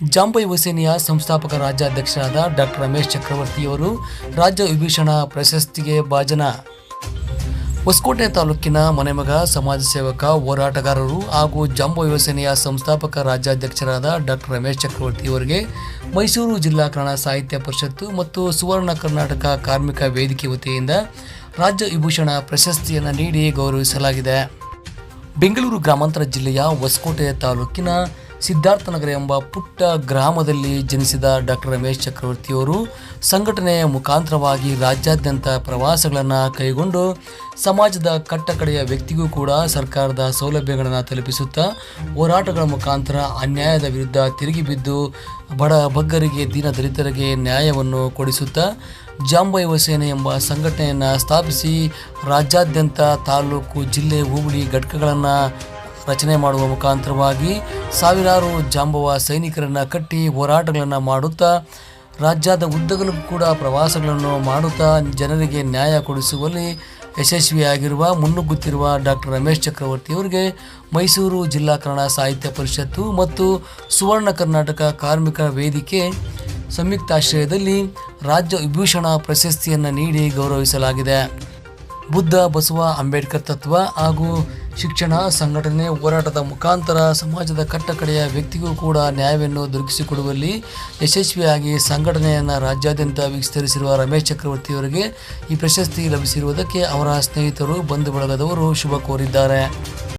ಜಾಂಬ ಯುವಸೇನೆಯ ಸಂಸ್ಥಾಪಕ ರಾಜ್ಯಾಧ್ಯಕ್ಷರಾದ ಡಾಕ್ಟರ್ ರಮೇಶ್ ಚಕ್ರವರ್ತಿಯವರು ರಾಜ್ಯ ವಿಭೀಷಣ ಪ್ರಶಸ್ತಿಗೆ ಭಾಜನ. ಹೊಸಕೋಟೆ ತಾಲೂಕಿನ ಮನೆಮಗ, ಸಮಾಜ ಸೇವಕ, ಹೋರಾಟಗಾರರು ಹಾಗೂ ಜಾಂಬೋ ಯುವಸೇನೆಯ ಸಂಸ್ಥಾಪಕ ರಾಜ್ಯಾಧ್ಯಕ್ಷರಾದ ಡಾಕ್ಟರ್ ರಮೇಶ್ ಚಕ್ರವರ್ತಿ ಅವರಿಗೆ ಮೈಸೂರು ಜಿಲ್ಲಾ ಕನ್ನಡ ಸಾಹಿತ್ಯ ಪರಿಷತ್ತು ಮತ್ತು ಸುವರ್ಣ ಕರ್ನಾಟಕ ಕಾರ್ಮಿಕ ವೇದಿಕೆ ವತಿಯಿಂದ ರಾಜ್ಯ ವಿಭೂಷಣ ಪ್ರಶಸ್ತಿಯನ್ನು ನೀಡಿ ಗೌರವಿಸಲಾಗಿದೆ. ಬೆಂಗಳೂರು ಗ್ರಾಮಾಂತರ ಜಿಲ್ಲೆಯ ಹೊಸಕೋಟೆ ತಾಲೂಕಿನ ಸಿದ್ಧಾರ್ಥನಗರ ಎಂಬ ಪುಟ್ಟ ಗ್ರಾಮದಲ್ಲಿ ಜನಿಸಿದ ಡಾಕ್ಟರ್ ರಮೇಶ್ ಚಕ್ರವರ್ತಿಯವರು ಸಂಘಟನೆಯ ಮುಖಾಂತರವಾಗಿ ರಾಜ್ಯಾದ್ಯಂತ ಪ್ರವಾಸಗಳನ್ನು ಕೈಗೊಂಡು ಸಮಾಜದ ಕಟ್ಟಕಡೆಯ ವ್ಯಕ್ತಿಗೂ ಕೂಡ ಸರ್ಕಾರದ ಸೌಲಭ್ಯಗಳನ್ನು ತಲುಪಿಸುತ್ತಾ ಹೋರಾಟಗಳ ಮುಖಾಂತರ ಅನ್ಯಾಯದ ವಿರುದ್ಧ ತಿರುಗಿ ಬಿದ್ದು ಬಡ ಬಗ್ಗರಿಗೆ, ದೀನ ದಲಿತರಿಗೆ ನ್ಯಾಯವನ್ನು ಕೊಡಿಸುತ್ತಾ ಜಾಂಬ ಸೇನೆ ಎಂಬ ಸಂಘಟನೆಯನ್ನು ಸ್ಥಾಪಿಸಿ ರಾಜ್ಯಾದ್ಯಂತ ತಾಲೂಕು, ಜಿಲ್ಲೆ, ಹೋಬಳಿ ಘಟಕಗಳನ್ನು ರಚನೆ ಮಾಡುವ ಮುಖಾಂತರವಾಗಿ ಸಾವಿರಾರು ಜಾಂಬವ ಸೈನಿಕರನ್ನು ಕಟ್ಟಿ ಹೋರಾಟಗಳನ್ನು ಮಾಡುತ್ತಾ, ರಾಜ್ಯದ ಉದ್ದಗಲೂ ಕೂಡ ಪ್ರವಾಸಗಳನ್ನು ಮಾಡುತ್ತಾ ಜನರಿಗೆ ನ್ಯಾಯ ಕೊಡಿಸುವಲ್ಲಿ ಯಶಸ್ವಿಯಾಗಿರುವ, ಮುನ್ನುಗ್ಗುತ್ತಿರುವ ಡಾಕ್ಟರ್ ರಮೇಶ್ ಚಕ್ರವರ್ತಿಯವರಿಗೆ ಮೈಸೂರು ಜಿಲ್ಲಾ ಕನ್ನಡ ಸಾಹಿತ್ಯ ಪರಿಷತ್ತು ಮತ್ತು ಸುವರ್ಣ ಕರ್ನಾಟಕ ಕಾರ್ಮಿಕ ವೇದಿಕೆ ಸಂಯುಕ್ತಾಶ್ರಯದಲ್ಲಿ ರಾಜ್ಯ ವಿಭೂಷಣ ಪ್ರಶಸ್ತಿಯನ್ನು ನೀಡಿ ಗೌರವಿಸಲಾಗಿದೆ. ಬುದ್ಧ, ಬಸವ, ಅಂಬೇಡ್ಕರ್ ತತ್ವ ಹಾಗೂ ಶಿಕ್ಷಣ ಸಂಘಟನೆ ಹೋರಾಟದ ಮುಖಾಂತರ ಸಮಾಜದ ಕಟ್ಟಕಡೆಯ ವ್ಯಕ್ತಿಗೂ ಕೂಡ ನ್ಯಾಯವನ್ನು ದೊರಕಿಸಿಕೊಡುವಲ್ಲಿ ಯಶಸ್ವಿಯಾಗಿ ಸಂಘಟನೆಯನ್ನು ರಾಜ್ಯಾದ್ಯಂತ ವಿಸ್ತರಿಸಿರುವ ರಮೇಶ್ ಚಕ್ರವರ್ತಿಯವರಿಗೆ ಈ ಪ್ರಶಸ್ತಿ ಲಭಿಸಿರುವುದಕ್ಕೆ ಅವರ ಸ್ನೇಹಿತರು ಬಂಧು ಬಳಗದವರು ಶುಭ ಕೋರಿದ್ದಾರೆ.